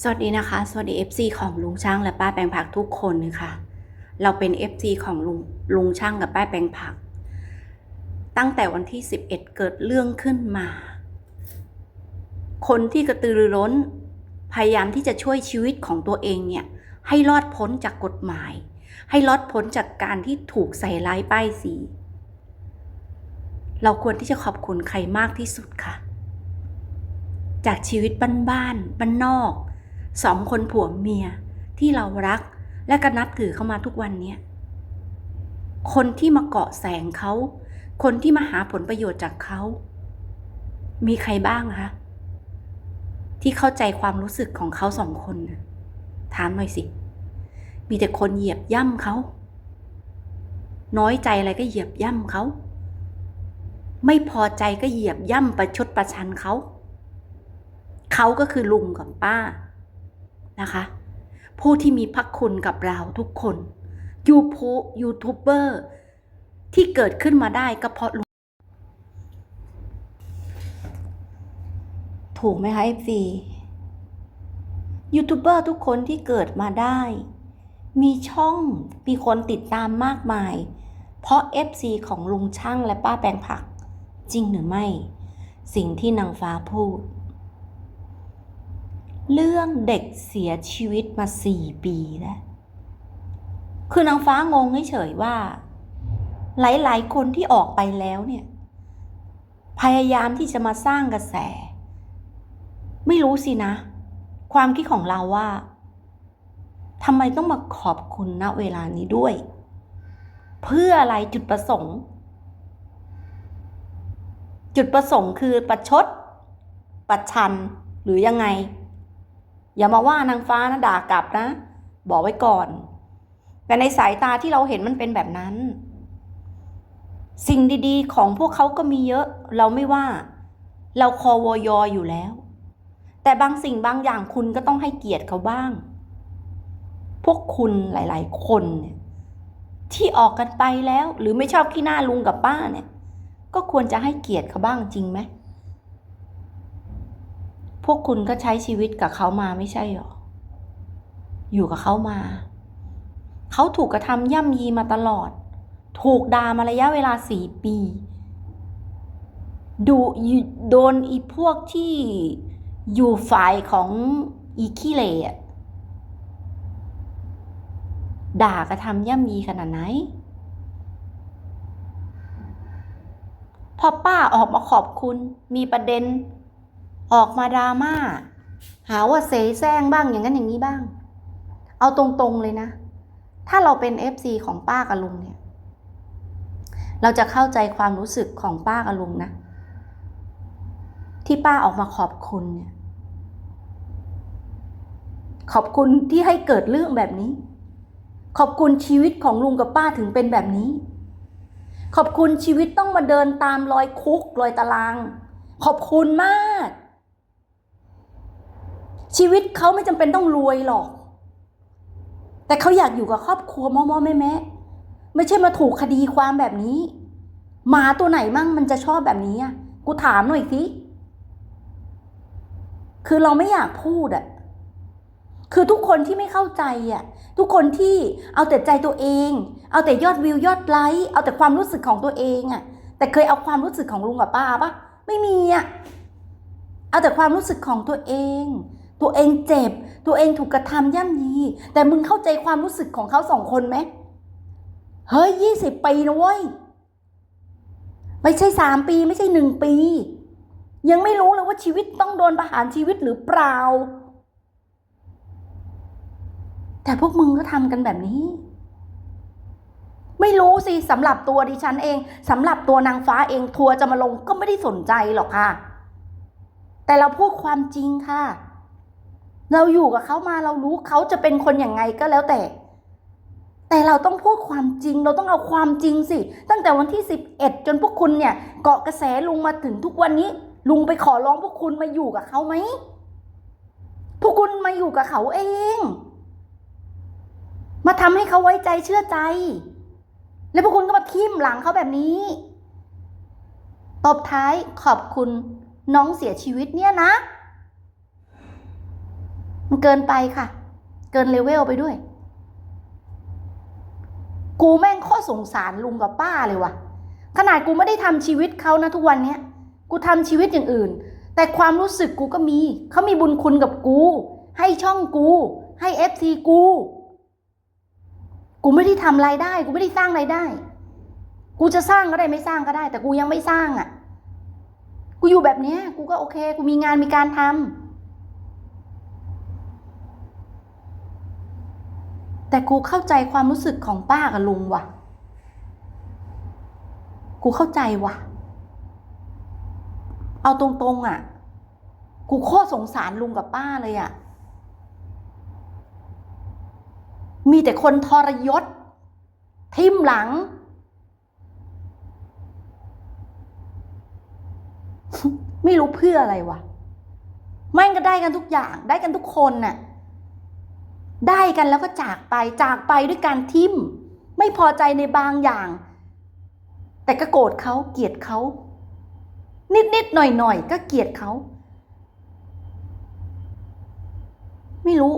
สวัสดีนะคะ สวัสดี FC ของลุงช่างและป้าแปลงผักทุกคนนะคะเราเป็น FC ของลุงลุงช่างกับป้าแปลงผัก ตั้งแต่วันที่ 11 เกิดเรื่องขึ้นมา คนที่กระตือรือร้น พยายามที่จะช่วยชีวิตของตัวเองเนี่ยให้รอดพ้นจากกฎหมาย ให้รอดพ้นจากการที่ถูกใส่ร้ายป้ายสี เราควรที่จะขอบคุณใครมากที่สุดค่ะจากชีวิตบ้านๆบ้านนอก สองคนผัวเมียที่เรารักและก็นับถือเข้ามาทุกวันเนี้ยคนที่มาเกาะแสงเขา คนที่มาหาผลประโยชน์จากเขา มีใครบ้างคะที่เข้าใจความรู้สึกของเขาสองคนถามหน่อยสิ มีแต่คนเหยียบย่ำเขา น้อยใจอะไรก็เหยียบย่ำเขา ไม่พอใจก็เหยียบย่ำประชดประชันเขา เขาก็คือลุงกับป้า นะคะ ผู้ที่มีพระคุณกับเราทุกคนยูโพยูทูบเบอร์ที่เกิดขึ้นมาได้ก็เพราะลุงถูกไหมคะ FC ยูทูบเบอร์ทุกคนที่เกิดมาได้ มีช่องมีคนติดตามมากมาย เพราะ FC ของลุงช่างและป้าแปลงผัก จริงหรือไม่ สิ่งที่นางฟ้าพูด เรื่องเด็กเสียชีวิตมาสี่ปีแล้ว คือนางฟ้างงเฉยๆว่า หลายๆ คนที่ออกไปแล้วเนี่ย พยายามที่จะมาสร้างกระแส ไม่รู้สินะ ความคิดของเราว่าทำไมต้องมาขอบคุณณเวลานี้ด้วย เพื่ออะไรจุดประสงค์ จุดประสงค์คือประชด ประชันหรือยังไง อย่ามาว่านางฟ้านะด่ากลับนะ บอกไว้ก่อน แต่ในสายตาที่เราเห็นมันเป็นแบบนั้น สิ่งดีๆ ของพวกเขาก็มีเยอะ เราไม่ว่า เราคอวอยออยู่แล้ว แต่บางสิ่งบางอย่างคุณก็ต้องให้เกียรติเขาบ้าง พวกคุณหลายๆ คนเนี่ยที่ออกกันไปแล้ว หรือไม่ชอบขี้หน้าลุงกับป้าเนี่ย ก็ควรจะให้เกียรติเขาบ้างจริงไหม พวกคุณก็ใช้ชีวิตกับเขามาไม่ใช่หรอ อยู่กับเขามา เขาถูกกระทำย่ำยีมาตลอด ถูกด่ามาระยะเวลาสี่ปี ดูโดนอีพวกที่อยู่ฝ่ายของอีขี้เหร่ด่ากระทำย่ำยีขนาดไหน พอป้าออกมาขอบคุณ มีประเด็น ออกมาดราม่า หาว่าเสแสร้งบ้างอย่างนั้นอย่างนี้บ้าง เอาตรงๆเลยนะ ถ้าเราเป็น FC ของป้ากับลุงเนี่ย เราจะเข้าใจความรู้สึกของป้ากับลุงนะ ที่ป้าออกมาขอบคุณเนี่ย ขอบคุณที่ให้เกิดเรื่องแบบนี้ ขอบคุณชีวิตของลุงกับป้าถึงเป็นแบบนี้ ขอบคุณชีวิตต้องมาเดินตามรอยคุกรอยตารางขอบคุณมาก ชีวิตเขาไม่จำเป็นต้องรวยหรอก แต่เขาอยากอยู่กับครอบครัวม่อมแม่แม่ไม่ใช่มาถูกคดีความแบบนี้หมาตัวไหนมั่งมันจะชอบแบบนี้อะกูถามหน่อยสิคือเราไม่อยากพูดอะคือทุกคนที่ไม่เข้าใจอะ ทุกคนที่เอาแต่ใจตัวเอง เอาแต่ยอดวิวยอดไลค์เอาแต่ความรู้สึกของตัวเองอะ แต่เคยเอาความรู้สึกของลุงกับป้าปะไม่มีอะเอาแต่ความรู้สึกของตัวเอง ตัวเองเจ็บ ตัวเองถูกกระทำย่ำยี แต่มึงเข้าใจความรู้สึกของเขาสองคนไหม เฮ้ยยี่สิบปีนะเว้ย ไม่ใช่สามปีไม่ใช่หนึ่งปี ยังไม่รู้เลยว่าชีวิตต้องโดนประหารชีวิตหรือเปล่า แต่พวกมึงก็ทำกันแบบนี้ ไม่รู้สิสำหรับตัวดิฉันเองสำหรับตัวนางฟ้าเองทัวร์จะมาลงก็ไม่ได้สนใจหรอกค่ะ แต่เราพูดความจริงค่ะ เราอยู่กับเขามาเรารู้เขาจะเป็นคนอย่างไงก็แล้วแต่ แต่เราต้องพูดความจริง เราต้องเอาความจริงสิ ตั้งแต่วันที่สิบเอ็ดจนพวกคุณเนี่ยเกาะกระแสลุงมาถึงทุกวันนี้ ลุงไปขอร้องพวกคุณมาอยู่กับเขาไหมพวกคุณมาอยู่กับเขาเอง มาทำให้เขาไว้ใจเชื่อใจ แล้วพวกคุณก็มาทิ่มหลังเขาแบบนี้ตบท้ายขอบคุณน้องเสียชีวิตเนี่ยนะ มันเกินไปค่ะ เกินเลเวลไปด้วย กูแม่งโคตรสงสารลุงกับป้าเลยว่ะ ขนาดกูไม่ได้ทำชีวิตเขานะทุกวันเนี้ย กูทำชีวิตอย่างอื่น แต่ความรู้สึกกูก็มี เขามีบุญคุณกับกู ให้ช่องกู ให้เอฟซีกู กูไม่ได้ทำรายได้ กูไม่ได้สร้างรายได้ กูจะสร้างก็ได้ไม่สร้างก็ได้ แต่กูยังไม่สร้างอะ กูอยู่แบบเนี้ย กูก็โอเค กูมีงานมีการทำ แต่กูเข้าใจความรู้สึกของป้ากับลุงว่ะ กูเข้าใจว่ะ เอาตรงๆอะ กูโคตรสงสารลุงกับป้าเลยอะ มีแต่คนทรยศ ทิมหลัง ไม่รู้เพื่ออะไรวะแม่งก็ได้กันทุกอย่าง ได้กันทุกคนน่ะ ได้กันแล้วก็จากไปจากไปด้วยการทิมไม่พอใจในบางอย่าง แต่ก็โกรธเขาเกลียดเขา นิดนิดหน่อยหน่อยก็เกลียดเขา ไม่รู้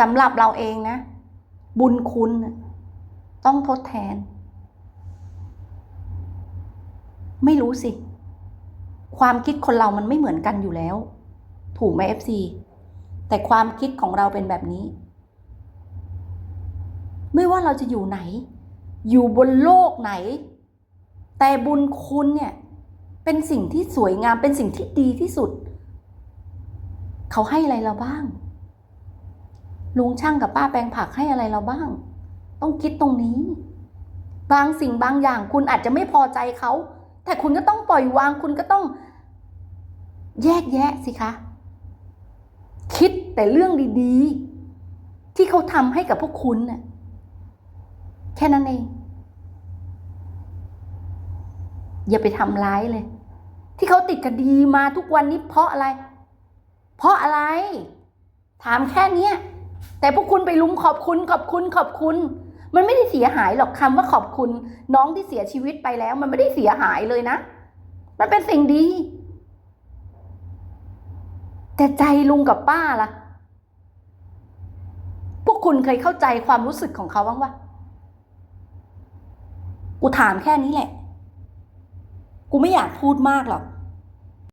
สำหรับเราเองนะ บุญคุณต้องทดแทน ไม่รู้สิ ความคิดคนเรามันไม่เหมือนกันอยู่แล้ว ถูกไหม FC แต่ความคิดของเราเป็นแบบนี้ ไม่ว่าเราจะอยู่ไหน อยู่บนโลกไหน แต่บุญคุณเนี่ยเป็นสิ่งที่สวยงามเป็นสิ่งที่ดีที่สุด เขาให้อะไรเราบ้าง ลุงช่างกับป้าแปลงผักให้อะไรเราบ้าง ต้องคิดตรงนี้ บางสิ่งบางอย่างคุณอาจจะไม่พอใจเขา แต่คุณก็ต้องปล่อยวางคุณก็ต้อง แยกแยะสิคะ คิดแต่เรื่องดีๆ ที่เขาทำให้กับพวกคุณน่ะแค่นั้นเอง อย่าไปทำร้ายเลย ที่เขาติดคดีมาทุกวันนี้เพราะอะไร เพราะอะไร ถามแค่นี้แต่พวกคุณไปลุมขอบคุณ ขอบคุณ ขอบคุณ มันไม่ได้เสียหายหรอกคำว่าขอบคุณ น้องที่เสียชีวิตไปแล้ว มันไม่ได้เสียหายเลยนะ มันเป็นสิ่งดี แต่ใจลุงกับป้าล่ะ พวกคุณเคยเข้าใจความรู้สึกของเขาบ้างวะกูถามแค่นี้แหละ กูไม่อยากพูดมากหรอก